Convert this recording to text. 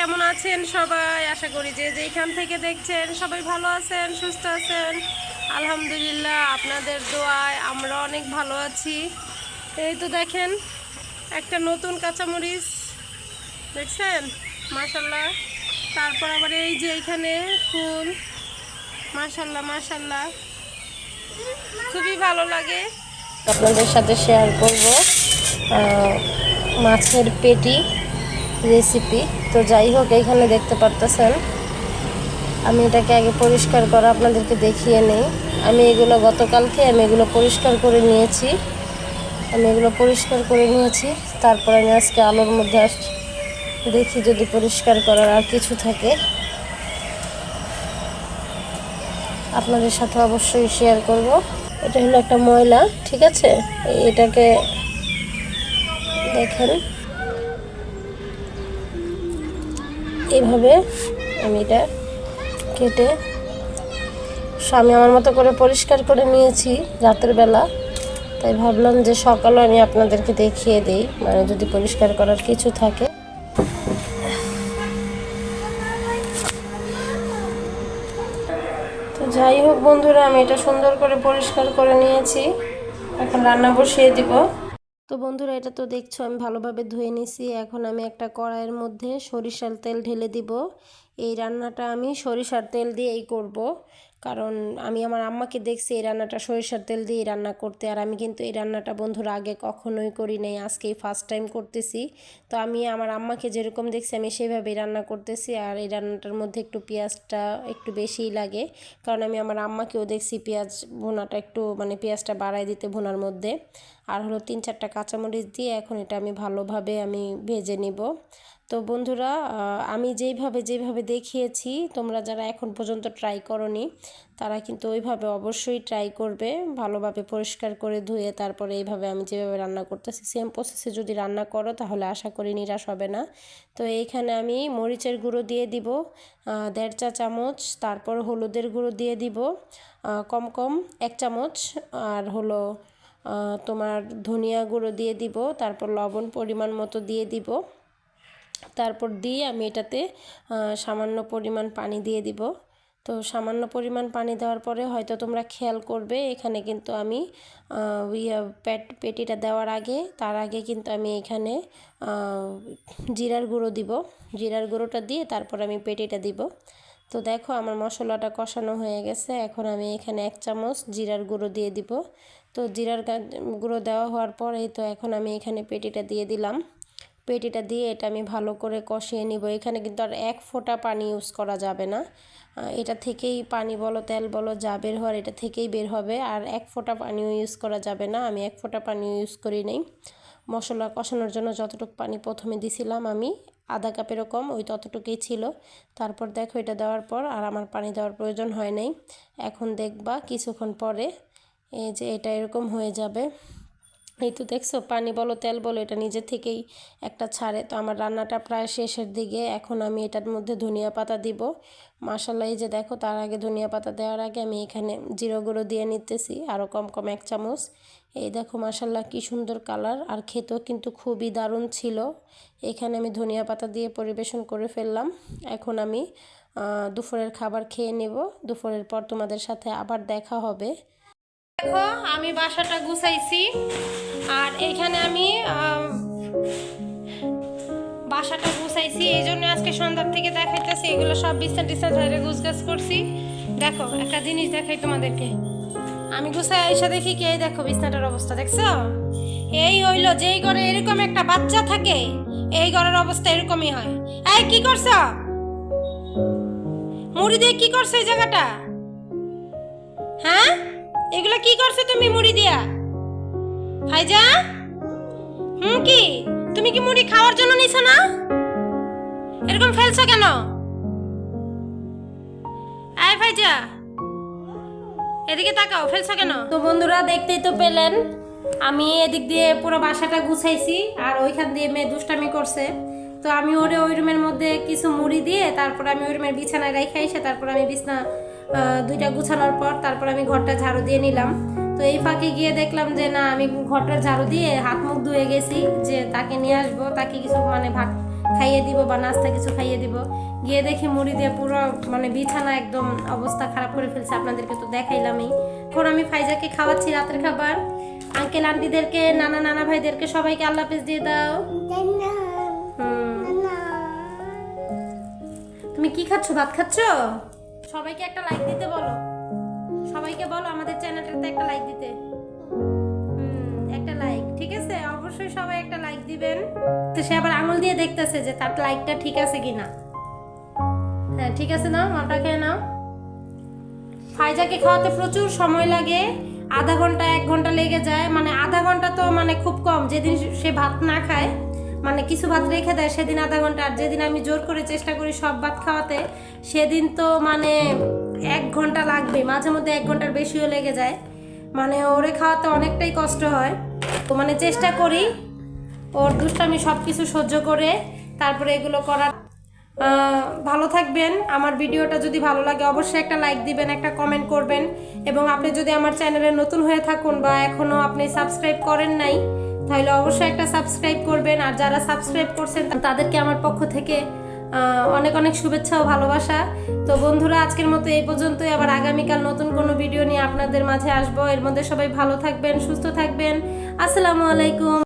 আছেন সবাই? আশা করি যে যেখান থেকে দেখছেন সবাই ভালো আছেন, সুস্থ আছেন। আলহামদুলিল্লাহ, আপনাদের দোয়ায় আমরা অনেক ভালো আছি। এই তো দেখেন, একটা নতুন কাঁচামরিচ, দেখছেন? মাশাল্লাহ তারপর আবার এই যে এখানে ফুল মাশাল্লাহ মাশাল্লাহ খুবই ভালো লাগে। আপনাদের সাথে শেয়ার করব। মাছের পেটি। রেসিপি তো যাই হোক এখানে দেখতে পারতেছেন। আমি এটাকে আগে পরিষ্কার করা আপনাদেরকে দেখিয়ে নেই। আমি এগুলো গতকালকে আমি এগুলো পরিষ্কার করে নিয়েছি। আমি এগুলো পরিষ্কার করে নিয়েছি। তারপর আমি আজকে আলোর মধ্যে দেখি যদি পরিষ্কার করার আর কিছু থাকে। আপনাদের সাথে অবশ্যই শেয়ার করব। এটা হলো একটা ময়লা, ঠিক আছে? এটাকে দেখেন। এইভাবে আমি এটা কেটে সো আমি আমার মতো করে পরিষ্কার করে নিয়েছি রাতের বেলা। তাই ভাবলাম যে সকালে আমি আপনাদেরকে দেখিয়ে দিই মানে যদি পরিষ্কার করার কিছু থাকে। তো যাই হোক বন্ধুরা, আমি এটা সুন্দর করে পরিষ্কার করে নিয়েছি। এখন রান্না বসিয়ে দিব। তো বন্ধুরা, এটা তো দেখছ, আমি ভালোভাবে ধুয়ে নিছি। এখন আমি একটা কড়াইয়ের মধ্যে সরিষার তেল ঢেলে দিব। এই রান্নাটা আমি সরিষার তেল দিয়েই করব। কারণ আমি আমার আম্মাকে দেখছি এই রান্নাটা সরিষার তেল দিয়েই রান্না করতে, আর আমি কিন্তু এই রান্নাটা বন্ধুর আগে কখনোই করি নাই, আজকেই ফার্স্ট টাইম করতেছি। তো আমি আমার আম্মাকে যেরকম দেখছি আমি সেভাবেই রান্না করতেছি, আর এই রান্নাটার মধ্যে একটু পেঁয়াজটা একটু বেশিই লাগে, কারণ আমি আমার আম্মাকেও দেখছি পেঁয়াজ ভুনাটা একটু মানে পেঁয়াজটা বাড়ায় দিতে ভুনার মধ্যে। আর হলো তিন চারটা কাঁচামরিচ দিয়ে এখন এটা আমি ভালোভাবে আমি ভেজে নিব। তো বন্ধুরা আমি যেইভাবে যেভাবে দেখিয়েছি, তোমরা যারা এখন পর্যন্ত ট্রাই করনি, তারা কিন্তু ওইভাবে অবশ্যই ট্রাই করবে, ভালোভাবে পরিষ্কার করে ধুয়ে তারপরে এইভাবে আমি যেভাবে রান্না করতেছি সেম প্রসেসে যদি রান্না করো, তাহলে আশা করি নিরাশ হবে না। তো এইখানে আমি মরিচের গুঁড়ো দিয়ে দিব দেড় চা চামচ, তারপর হলুদের গুঁড়ো দিয়ে দিব কম কম এক চামচ, আর হলো তোমার ধনিয়া গুঁড়ো দিয়ে দিব, তারপর লবণ পরিমাণ মতো দিয়ে দিব। তারপর দিয়ে আমি এটাতে সামান্য পরিমাণ পানি দিয়ে দিব। তো সামান্য পরিমাণ পানি দেওয়ার পরে হয়তো তোমরা খেয়াল করবে, এখানে কিন্তু আমি পেট, পেটিটা দেওয়ার আগে, তার আগে কিন্তু আমি এখানে জিরার গুঁড়ো দিব। জিরার গুঁড়োটা দিয়ে তারপর আমি পেটিটা দিব। তো দেখো আমার মশলাটা কষানো হয়ে গেছে, এখন আমি এখানে এক চামচ জিরার গুঁড়ো দিয়ে দিব। তো জিরার গুঁড়ো দেওয়া হওয়ার পরেই তো এখন আমি এখানে পেটিটা দিয়ে দিলাম। পেটিটা দিয়ে এটা আমি ভালো করে কষিয়ে নিব। এখানে কিন্তু আর এক ফোঁটা পানি ইউজ করা যাবে না। এটা থেকেই পানি বলো, তেল বলো, যা বের হওয়ার এটা থেকেই বের হবে। আর এক ফোঁটা পানিও ইউজ করা যাবে না। আমি এক ফোঁটা পানি ইউজ করি নাই। মশলা কষানোর জন্য যতটুকু পানি প্রথমে দিছিলাম আমি, আধা কাপেরও কম, ওই ততটুকুই ছিল। তারপর দেখো এটা দেওয়ার পর আর আমার পানি দেওয়ার প্রয়োজন হয় নাই। এখন দেখবা কিছুক্ষণ পরে, এই যে এটা এরকম হয়ে যাবে। এই তো দেখছ, পানি বলো, তেল বলো, এটা নিজে থেকেই একটা ছাড়ে। তো আমার রান্নাটা প্রায় শেষের দিকে, এখন আমি এটার মধ্যে ধনিয়া পাতা দিব। মাসাল্লাহ এই যে দেখো, তার আগে ধনিয়া পাতা দেওয়ার আগে আমি এখানে জিরো গুঁড়ো দিয়ে নিতেছি আরও কম কম এক চামচ। এই দেখো মাসাল্লাহ কি সুন্দর কালার, আর খেতেও কিন্তু খুবই দারুণ ছিল। এখানে আমি ধনিয়া পাতা দিয়ে পরিবেশন করে ফেললাম। এখন আমি দুপুরের খাবার খেয়ে নেব। দুপুরের পর তোমাদের সাথে আবার দেখা হবে। দেখো, আমি বাসাটা গুছাইছি। আর এখানে আমি বাসাটা গুছাইছি। এই জন্য আজকে সন্ধ্যার থেকে দেখাইতেছি, এগুলো সব বিছনা টিছনা ধরে গুছগাছ করছি। দেখো, একটা জিনিস দেখাই তোমাদেরকে। আমি গুছাই এসে দেখি কি, এই দেখো বিছনাটার অবস্থা, দেখছ? এই হইল যেই ঘরে এরকম একটা বাচ্চা থাকে, এই ঘরের অবস্থা এরকমই হয়। এই, কি করছ? মুড়ি দিয়ে কি করছ এই জায়গাটা? হ্যাঁ? এগুলো কি করছ তুমি মুড়ি দিয়া? ফাইজা হুম কি? তুমি কি মুড়ি খাওয়ার জন্য নিছো না? এরকম ফেলছো কেন? আয় ফাইজা এদিকে তাকাও, ফেলছো কেন? তো বন্ধুরা, দেখতেই তো পেলেন, আমি এদিক দিয়ে পুরো বাসাটা গুছাইছি, আর ওইখান দিয়ে মেয়ে দুষ্টামি করছে। তো আমি ওরে ওই রুমের মধ্যে কিছু মুড়ি দিয়ে, তারপর আমি ওই রুমের বিছানায় রেখে এসে, তারপর আমি বিছনা দুইটা গুছানোর পর তারপর আমি ঘরটা ঝাড়ু দিয়ে নিলাম। তো এই ফাঁকে গিয়ে দেখলাম যে না আমি ঘরটা ঝাড়ু দিয়ে হাত মুখ ধুয়ে গেছি যে তাকে নিয়ে আসব তাকে কিছু মানে ভাত খাইয়ে দিব বা নাস্তা কিছু খাইয়ে দিব। গিয়ে দেখি মুড়ি দিয়ে পুরো মানে বিছানা একদম অবস্থা খারাপ করে ফেলছে আপনাদেরকে তো দেখাইলামই। এখন আমি ফাইজাকে খাওয়াচ্ছি রাতের খাবার। আঙ্কেল আন্টিদেরকে নানা নানা ভাইদেরকে সবাইকে আল্লাহ হাফেজ দিয়ে দাও। হুম। তুমি কি খাচ্ছ? ভাত খাচ্ছ? সবাইকে একটা লাইক দিতে বলো। সবাইকে বলো আমাদের চ্যানেলটাতে একটা লাইক দিতে। একটা লাইক ঠিক আছে? অবশ্যই সবাই একটা লাইক দিবেন। তো সে আবার আঙুল দিয়ে দেখতেছে যে তার লাইকটা ঠিক আছে কিনা। হ্যাঁ ঠিক আছে নাও, মাটা খেয়ে নাও। ফাইজাকে খাওয়াতে প্রচুর সময় লাগে। আধা ঘণ্টা, এক ঘণ্টা লেগে যায়। মানে আধা ঘণ্টা তো মানে খুব কম, যেদিন সে ভাত না খায়। মানে কিছু ভাত রেখে দেয়, সেদিন আধা ঘণ্টা। আর যেদিন আমি জোর করে চেষ্টা করি সব ভাত খাওয়াতে, সেদিন তো মানে এক ঘণ্টা লাগবে মাঝে মধ্যে এক ঘণ্টার বেশিও লেগে যায়। মানে ওরে খাওয়াতে অনেকটাই কষ্ট হয়। তো মানে চেষ্টা করি ওর দুষ্টামি সব কিছু সহ্য করে, তারপরে এগুলো করার। ভালো থাকবেন। আমার ভিডিওটা যদি ভালো লাগে, অবশ্যই একটা লাইক দিবেন, একটা কমেন্ট করবেন। এবং আপনি যদি আমার চ্যানেলে নতুন হয়ে থাকুন বা এখনও আপনি সাবস্ক্রাইব করেন নাই তাহলে অবশ্যই একটা সাবস্ক্রাইব করবেন। আর যারা সাবস্ক্রাইব করছেন, তাদেরকে আমার পক্ষ থেকে অনেক অনেক শুভেচ্ছা ও ভালোবাসা। তো বন্ধুরা, আজকের মতো এই পর্যন্তই। আবার আগামীকাল নতুন কোনো ভিডিও নিয়ে আপনাদের মাঝে আসব। এর মধ্যে সবাই ভালো থাকবেন, সুস্থ থাকবেন। আসসালামু আলাইকুম।